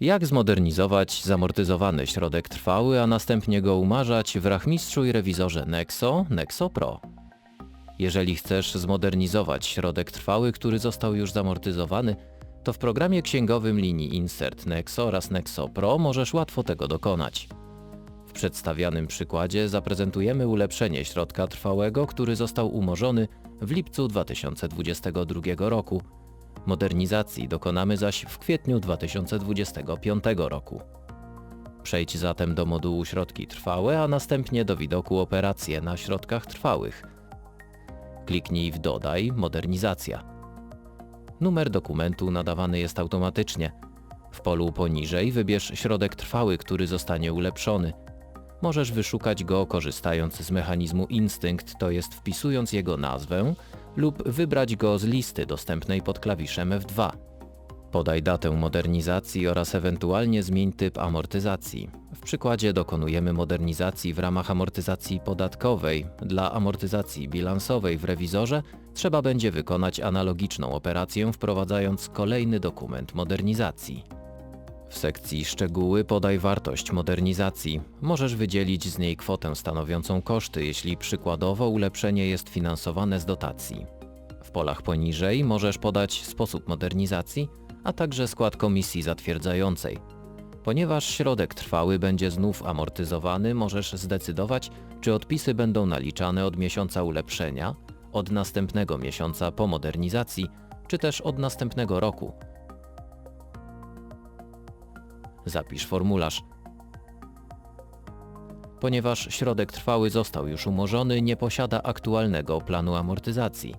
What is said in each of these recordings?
Jak zmodernizować zamortyzowany środek trwały, a następnie go umarzać w rachmistrzu i rewizorze Nexo, Nexo Pro? Jeżeli chcesz zmodernizować środek trwały, który został już zamortyzowany, to w programie księgowym linii Insert Nexo oraz Nexo Pro możesz łatwo tego dokonać. W przedstawianym przykładzie zaprezentujemy ulepszenie środka trwałego, który został umorzony w lipcu 2022 roku. Modernizacji dokonamy zaś w kwietniu 2025 roku. Przejdź zatem do modułu środki trwałe, a następnie do widoku operacje na środkach trwałych. Kliknij w Dodaj Modernizacja. Numer dokumentu nadawany jest automatycznie. W polu poniżej wybierz środek trwały, który zostanie ulepszony. Możesz wyszukać go korzystając z mechanizmu Instynkt, to jest wpisując jego nazwę lub wybrać go z listy dostępnej pod klawiszem F2. Podaj datę modernizacji oraz ewentualnie zmień typ amortyzacji. W przykładzie dokonujemy modernizacji w ramach amortyzacji podatkowej. Dla amortyzacji bilansowej w rewizorze trzeba będzie wykonać analogiczną operację wprowadzając kolejny dokument modernizacji. W sekcji Szczegóły podaj wartość modernizacji. Możesz wydzielić z niej kwotę stanowiącą koszty, jeśli przykładowo ulepszenie jest finansowane z dotacji. W polach poniżej możesz podać sposób modernizacji, a także skład komisji zatwierdzającej. Ponieważ środek trwały będzie znów amortyzowany, możesz zdecydować, czy odpisy będą naliczane od miesiąca ulepszenia, od następnego miesiąca po modernizacji, czy też od następnego roku. Zapisz formularz. Ponieważ środek trwały został już umorzony, nie posiada aktualnego planu amortyzacji.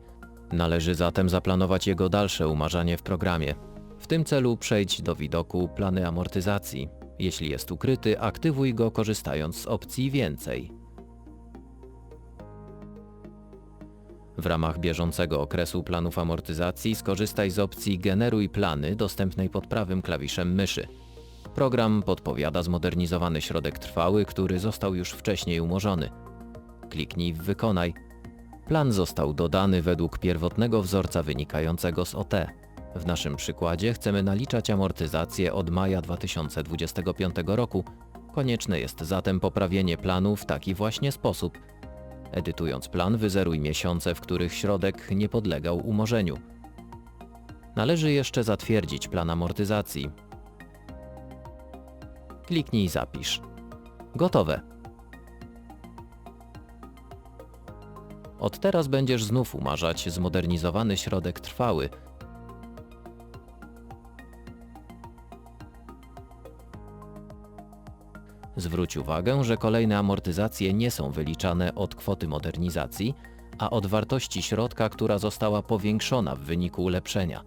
Należy zatem zaplanować jego dalsze umarzanie w programie. W tym celu przejdź do widoku Plany amortyzacji. Jeśli jest ukryty, aktywuj go korzystając z opcji Więcej. W ramach bieżącego okresu planów amortyzacji skorzystaj z opcji Generuj plany dostępnej pod prawym klawiszem myszy. Program podpowiada zmodernizowany środek trwały, który został już wcześniej umorzony. Kliknij w Wykonaj. Plan został dodany według pierwotnego wzorca wynikającego z OT. W naszym przykładzie chcemy naliczać amortyzację od maja 2025 roku. Konieczne jest zatem poprawienie planu w taki właśnie sposób. Edytując plan, wyzeruj miesiące, w których środek nie podlegał umorzeniu. Należy jeszcze zatwierdzić plan amortyzacji. Kliknij Zapisz. Gotowe. Od teraz będziesz znów umarzać zmodernizowany środek trwały. Zwróć uwagę, że kolejne amortyzacje nie są wyliczane od kwoty modernizacji, a od wartości środka, która została powiększona w wyniku ulepszenia.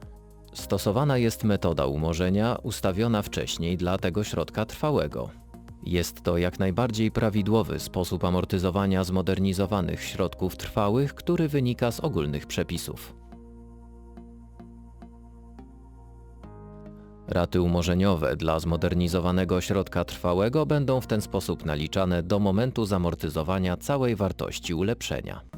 Stosowana jest metoda umorzenia ustawiona wcześniej dla tego środka trwałego. Jest to jak najbardziej prawidłowy sposób amortyzowania zmodernizowanych środków trwałych, który wynika z ogólnych przepisów. Raty umorzeniowe dla zmodernizowanego środka trwałego będą w ten sposób naliczane do momentu zamortyzowania całej wartości ulepszenia.